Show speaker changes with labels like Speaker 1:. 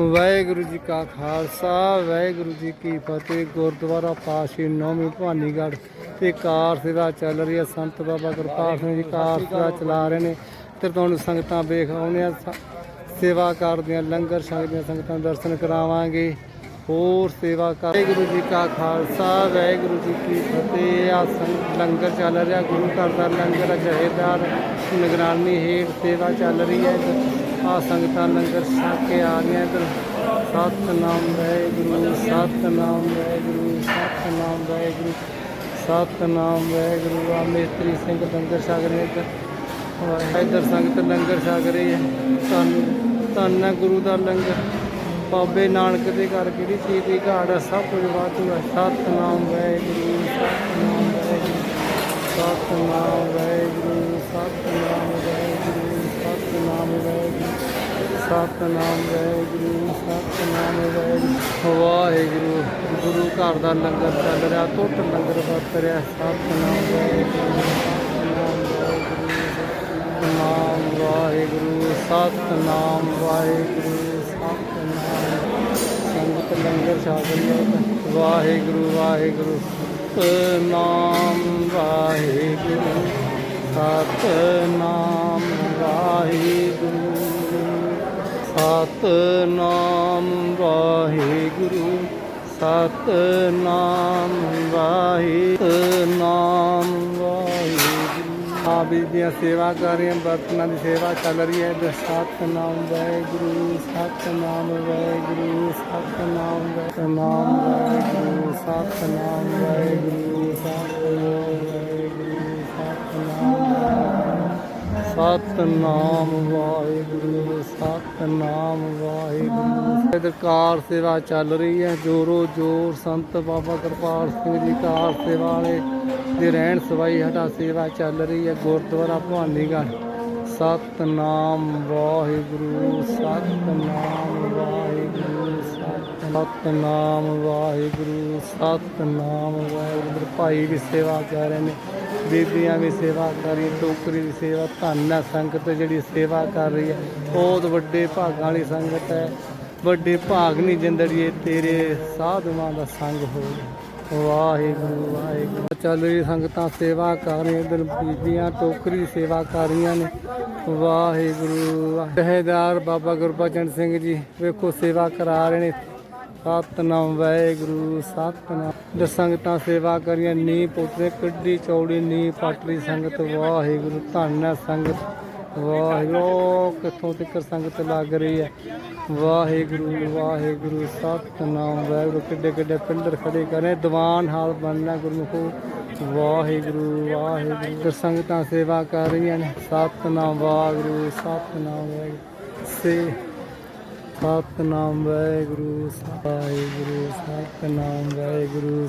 Speaker 1: ਵਾਹਿਗੁਰੂ ਜੀ ਕਾ ਖਾਲਸਾ, ਵਾਹਿਗੁਰੂ ਜੀ ਕੀ ਫਤਿਹ। ਗੁਰਦੁਆਰਾ ਪਾਸ਼ੀ ਨੌਵੀਂ ਭਵਾਨੀਗੜ੍ਹ। ਤੇ ਕਾਰ ਸੇਵਾ ਚੱਲ ਰਹੀ ਹੈ। ਸੰਤ ਬਾਬਾ ਕਿਰਪਾਲ ਸਿੰਘ ਜੀ ਕਾਰ ਸੇਵਾ ਚਲਾ ਰਹੇ ਨੇ। ਤੇ ਤੁਹਾਨੂੰ ਸੰਗਤਾਂ ਵੇਖ ਆਉਂਦੇ ਆ। ਸ- ਸੇਵਾ ਕਰਦੇ ਲੰਗਰ ਛਕਦੀਆਂ, ਸੰਗਤਾਂ ਦਰਸ਼ਨ ਕਰਾਵਾਂਗੇ। ਹੋਰ ਸੇਵਾ ਕਰ ਵਾਹਿਗੁਰੂ ਜੀ ਕਾ ਖਾਲਸਾ, ਵਾਹਿਗੁਰੂ ਜੀ ਕੀ ਫਤਿਹ। ਆ ਸੰਗ- ਲੰਗਰ ਚੱਲ ਰਿਹਾ। ਗੁਰੂ ਘਰ ਦਾ ਲੰਗਰ ਅਜਿਹੇਦਾਰ ਨਿਗਰਾਨੀ ਹੇਠ ਸੇਵਾ ਚੱਲ ਰਹੀ ਹੈ। ਆ ਸੰਗਤਾਂ ਲੰਗਰ ਛਕ ਕੇ ਆ ਰਹੀਆਂ ਇੱਧਰ। ਸਤਨਾਮ ਵਾਹਿਗੁਰੂ ਸਤਨਾਮ ਵਾਹਿਗੁਰੂ ਸਤਨਾਮ ਵਾਹਿਗੁਰੂ ਸਤਨਾਮ ਵਾਹਿਗੁਰੂ। ਆ ਮੇਤਰੀ ਸਿੰਘ ਲੰਗਰ ਛਕ ਰਹੇ ਇੱਧਰ। ਵਾਹਿ- ਸੰਗਤ ਲੰਗਰ ਛਕ ਰਹੀ ਹੈ। ਧੰਨ ਧੰਨ ਹੈ ਗੁਰੂ ਦਾ ਲੰਗਰ। ਬਾਬੇ ਨਾਨਕ ਦੇ ਘਰ ਕਿਹੜੀ ਚੀਜ਼ ਦੀ ਘਾਟ ਹੈ ਸਭ ਕੁਝ ਵਾਧੂ ਹੈ ਸਤਨਾਮ ਵਾਹਿਗੁਰੂ ਸਤਨਾਮ ਵਾਹਿਗੁਰੂ ਸਤਨਾਮ ਵਾਹਿਗੁਰੂ, ਸਤਨਾਮ ਸਤਨਾਮ ਵਾਹਿਗੁਰੂ ਸਤਨਾਮ ਵਾਹਿਗੁਰੂ। ਵਾਹਿਗੁਰੂ, ਗੁਰੂ ਘਰ ਦਾ ਲੰਗਰ ਚੱਲ ਰਿਹਾ ਟੁੱਟ ਲੰਗਰ ਵਰਤ ਰਿਹਾ, ਸਤਨਾਮ ਵਾਹਿਗੁਰੂ ਸਤਨਾਮ ਵਾਹਿਗੁਰੂ ਸਤਨਾਮ ਵਾਹਿਗੁਰੂ, ਸਤਨਾਮ ਸੰਗਤ ਲੰਗਰ ਛਕ ਰਹੀ ਵਾਹਿਗੁਰੂ ਵਾਹਿਗੁਰੂ, ਸਤਨਾਮ ਵਾਹਿਗੁਰੂ ਸਤਨਾਮ ਵਾਹਿਗੁਰੂ। ਸਤਨਾਮ ਵਾਹਿਗੁਰੂ ਸਤਨਾਮ ਵਾਹਿਗੁਰੂ ਨਾਮ ਵਾਹਿਗੁਰੂ ਆ ਦੀਆਂ ਸੇਵਾ ਕਰ ਰਹੀਆਂ ਬਰਤਨਾਂ ਦੀ ਸੇਵਾ ਚੱਲ ਰਹੀ ਹੈ ਸਤਨਾਮ ਵਾਹਿਗੁਰੂ ਸਤਨਾਮ ਵਾਹਿਗੁਰੂ ਸਤਨਾਮ ਸਤਨਾਮ ਵਾਹਿਗੁਰੂ ਸਤਨਾਮ ਵਾਹਿਗੁਰੂ ਸਤਨਾਮ ਵਾਹਿਗੁਰੂ ਸਤਨਾਮ ਵਾਹਿਗੁਰੂ ਨਾਮ ਵਾਹਿਗੁਰੂ। ਇੱਧਰ ਕਾਰ ਸੇਵਾ ਚੱਲ ਰਹੀ ਹੈ। ਜੋਰੋ ਜੋਰ ਸੰਤ ਬਾਬਾ ਕਿਰਪਾਲ ਸਿੰਘ ਜੀ ਕਾਰ ਸੇਵਾ ਵਾਲੇ ਦੇ ਰਹਿਣ ਸਵਾਈ ਹਟਾ ਸੇਵਾ ਚੱਲ ਰਹੀ ਹੈ। ਗੁਰਦੁਆਰਾ ਭਵਾਨੀਗੜ੍ਹ। ਸਤਨਾਮ ਵਾਹਿਗੁਰੂ ਸਤਨਾਮ ਵਾਹਿਗੁਰੂ ਸਤਨਾਮ ਵਾਹਿਗੁਰੂ ਸਤਨਾਮ ਵਾਹਿਗੁਰੂ। ਭਾਈ ਵੀ ਸੇਵਾ ਕਰ ਰਹੇ ਨੇ। ਬੀਬੀਆਂ ਵੀ ਸੇਵਾ ਕਰ ਰਹੀਆਂ ਟੋਕਰੀ ਦੀ ਸੇਵਾ, ਧੰਨ ਹੈ ਸੰਗਤ ਜਿਹੜੀ ਸੇਵਾ ਕਰ ਰਹੀ ਹੈ। ਬਹੁਤ ਵੱਡੇ ਭਾਗਾਂ ਵਾਲੀ ਸੰਗਤ ਹੈ। ਵੱਡੇ ਭਾਗ ਨਹੀਂ ਜਿੰਦੜੀਏ, ਤੇਰੇ ਸਾਧੂਆਂ ਦਾ ਸੰਗ ਹੋਵੇ। ਵਾਹਿਗੁਰੂ ਵਾਹਿਗੁਰੂ। ਚੱਲ ਰਹੀ ਸੰਗਤਾਂ ਸੇਵਾ ਕਰ ਰਹੀਆਂ ਇਧਰ ਬੀਬੀਆਂ ਟੋਕਰੀ ਸੇਵਾ ਕਰ ਰਹੀਆਂ ਨੇ। ਵਾਹਿਗੁਰੂ ਜਹੇਦਾਰ ਬਾਬਾ ਗੁਰਬਚਨ ਸਿੰਘ ਜੀ, ਵੇਖੋ ਸੇਵਾ ਕਰਾ ਰਹੇ ਨੇ। ਸਤਨਾਮ ਵਾਹਿਗੁਰੂ, ਸਤਨਾਮ। ਜੇ ਸੰਗਤਾਂ ਸੇਵਾ ਕਰੀਆਂ ਨੀ ਪੁੱਤਰੇ ਕੱਢੀ ਚੌੜੀ ਨੀ ਪਾਟਲੀ ਸੰਗਤ, ਵਾਹਿਗੁਰੂ, ਧੰਨ ਹੈ ਸੰਗਤ। ਵਾਹਿਗੁਰੂ ਕਿੱਥੋਂ ਤੱਕ ਸੰਗਤ ਲੱਗ ਰਹੀ ਹੈ? ਵਾਹਿਗੁਰੂ ਵਾਹਿਗੁਰੂ, ਸਤਨਾਮ ਵਾਹਿਗੁਰੂ। ਕਿੱਡੇ ਕਿੱਡੇ ਪਿੰਡਰ ਖੜੇ ਕਰੇ, ਦੀਵਾਨ ਹਾਲ ਬਣਨਾ ਗੁਰਮੁਖੋ। ਵਾਹਿਗੁਰੂ ਵਾਹਿਗੁਰੂ। ਤੇ ਸੰਗਤਾਂ ਸੇਵਾ ਕਰ ਰਹੀਆਂ ਨੇ, ਸਤਨਾਮ ਵਾਹਿਗੁਰੂ ਸਤਨਾਮ ਵਾਹਿਗੁਰੂ। ਸੇ ਸਤਨਾਮ ਵਾਹਿਗੁਰੂ ਵਾਹਿਗੁਰੂ ਸਤਨਾਮ ਵਾਹਿਗੁਰੂ।